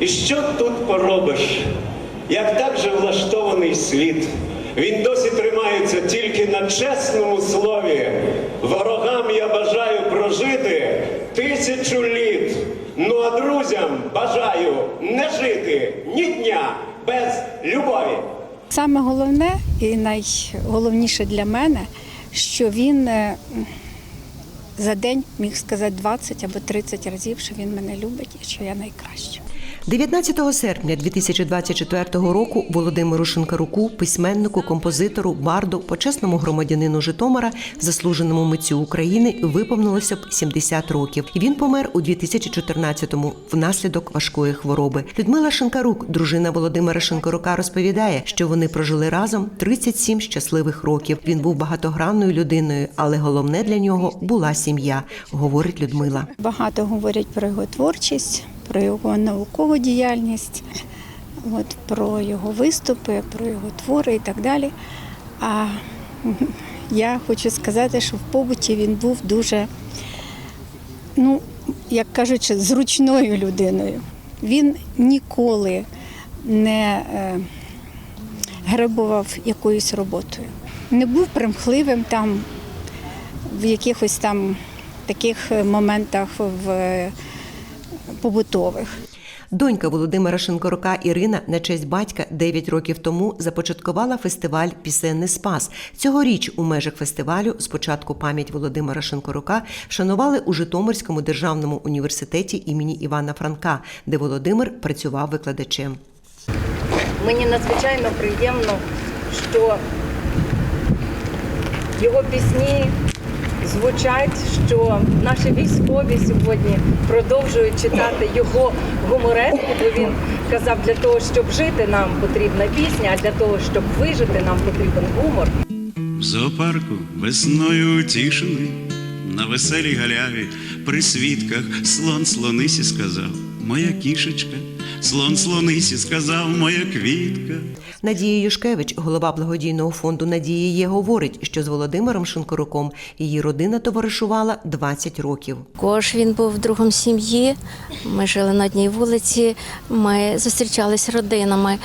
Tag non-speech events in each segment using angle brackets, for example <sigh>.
І що тут поробиш? Як так же влаштований світ? Він досі тримається тільки на чесному слові. Ворогам я бажаю прожити тисячу літ. Ну а друзям бажаю не жити ні дня без любові. Саме головне і найголовніше для мене, що він е, за день міг сказати 20 або 30 разів, що він мене любить і що я найкраща. 19 серпня 2024 року Володимиру Шинкаруку, письменнику, композитору, барду, почесному громадянину Житомира, заслуженому митцю України, виповнилося б 70 років. Він помер у 2014-му внаслідок важкої хвороби. Людмила Шинкарук, дружина Володимира Шинкарука, розповідає, що вони прожили разом 37 щасливих років. Він був багатогранною людиною, але головне для нього була сім'я, говорить Людмила. Багато говорять про його творчість, про його наукову діяльність, от, про його виступи, про його твори і так далі. А <laughs> я хочу сказати, що в побуті він був дуже, ну, як кажучи, зручною людиною. Він ніколи не е, гребував якоюсь роботою. Не був примхливим там в якихось там таких моментах в побутових. Донька Володимира Шинкорука Ірина на честь батька 9 років тому започаткувала фестиваль Пісенний спас. Цьогоріч у межах фестивалю спочатку пам'ять Володимира Шинкорука вшанували у Житомирському державному університеті імені Івана Франка, де Володимир працював викладачем. Мені надзвичайно приємно, що його пісні звучать, що наші військові сьогодні продовжують читати його гумореску, бо він казав, для того, щоб жити, нам потрібна пісня, а для того, щоб вижити, нам потрібен гумор. В зоопарку весною утішений, на веселій галяві, при свідках слон слонисі сказав, моя кішечка, слон слонисі сказав, моя квітка. Надія Юшкевич, голова благодійного фонду Надія є, говорить, що з Володимиром Шинкоруком її родина товаришувала 20 років. Також він був другом сім'ї. Ми жили на одній вулиці, ми зустрічались родинами,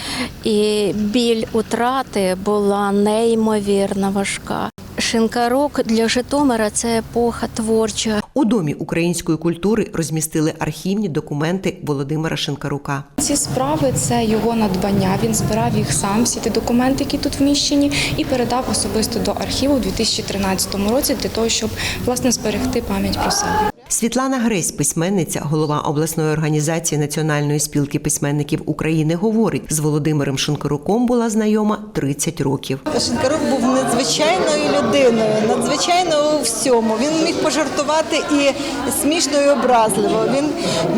і біль утрати була неймовірно важка. Шинкарук для Житомира це епоха творча. У домі української культури розмістили архівні документи Володимира Шинкарука. Ці справи це його надбання. Він збирав їх сам, всі ті документи, які тут вміщені, і передав особисто до архіву у 2013 році для того, щоб власне зберегти пам'ять про себе. Світлана Гресь, письменниця, голова обласної організації Національної спілки письменників України, говорить, з Володимиром Шинкаруком була знайома 30 років. Шинкарук був надзвичайною людиною, надзвичайно у всьому. Він міг пожартувати і смішно і образливо. Він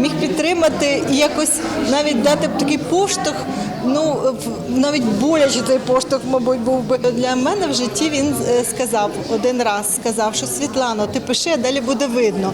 міг підтримати і якось навіть дати такий поштовх. Ну навіть боляче той поштовх, мабуть, був би для мене в житті. Він е, сказав один раз, сказав, що Світлано, ти пиши, а далі буде видно.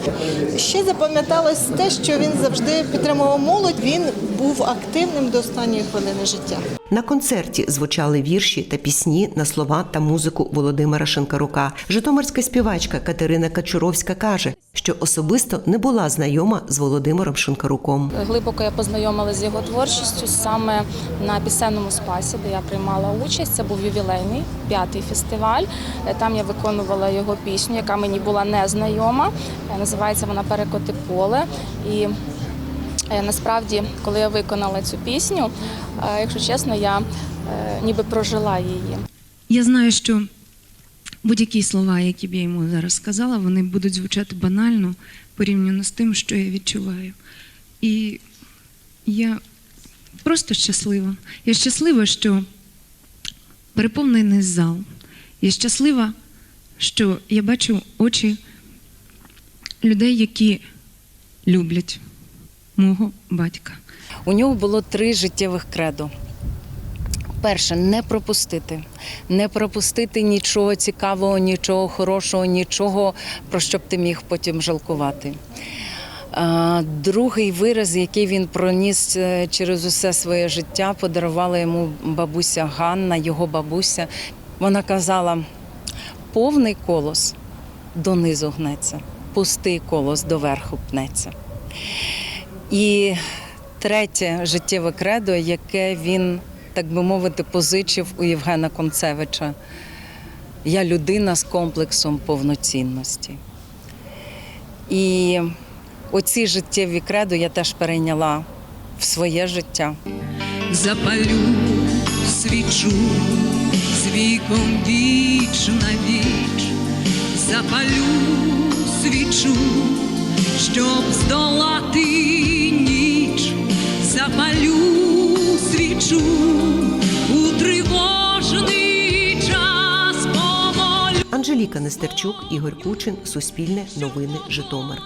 Ще запам'яталось те, що він завжди підтримував молодь. Він був активним до останньої хвилини життя. На концерті звучали вірші та пісні на слова та музику Володимира Шинкарука. Житомирська співачка Катерина Качуровська каже, що особисто не була знайома з Володимиром Шинкаруком. Глибоко я познайомилася з його творчістю саме на пісенному спасі, де я приймала участь. Це був ювілейний п'ятий фестиваль. Е, Там я виконувала його пісню, яка мені була незнайома. Е, Називається вона Перекоти поле. І е, насправді, коли я виконала цю пісню, якщо чесно, я ніби прожила її. Я знаю, що будь-які слова, які б я йому зараз сказала, вони будуть звучати банально порівняно з тим, що я відчуваю. І я просто щаслива. Я щаслива, що переповнений зал. Я щаслива, що я бачу очі людей, які люблять мого батька. У нього було три життєвих кредо. Перше не пропустити, не пропустити нічого цікавого, нічого хорошого, нічого, про що б ти міг потім жалкувати. Другий вираз, який він проніс е, через усе своє життя, подарувала йому бабуся Ганна, його бабуся. Вона казала: повний колос донизу гнеться, пустий колос доверху пнеться. І третє життєве кредо, яке він, так би мовити, позичив у Євгена Концевича. Я людина з комплексом повноцінності. І оці життєві кредо я теж перейняла в своє життя. запалю свічу з віком віч на віч, запалю свічу, щоб здолати ніч, запалю свічу у тривожний час помолю. Анжеліка Нестерчук, Ігор Кучин, Суспільне, Новини, Житомир.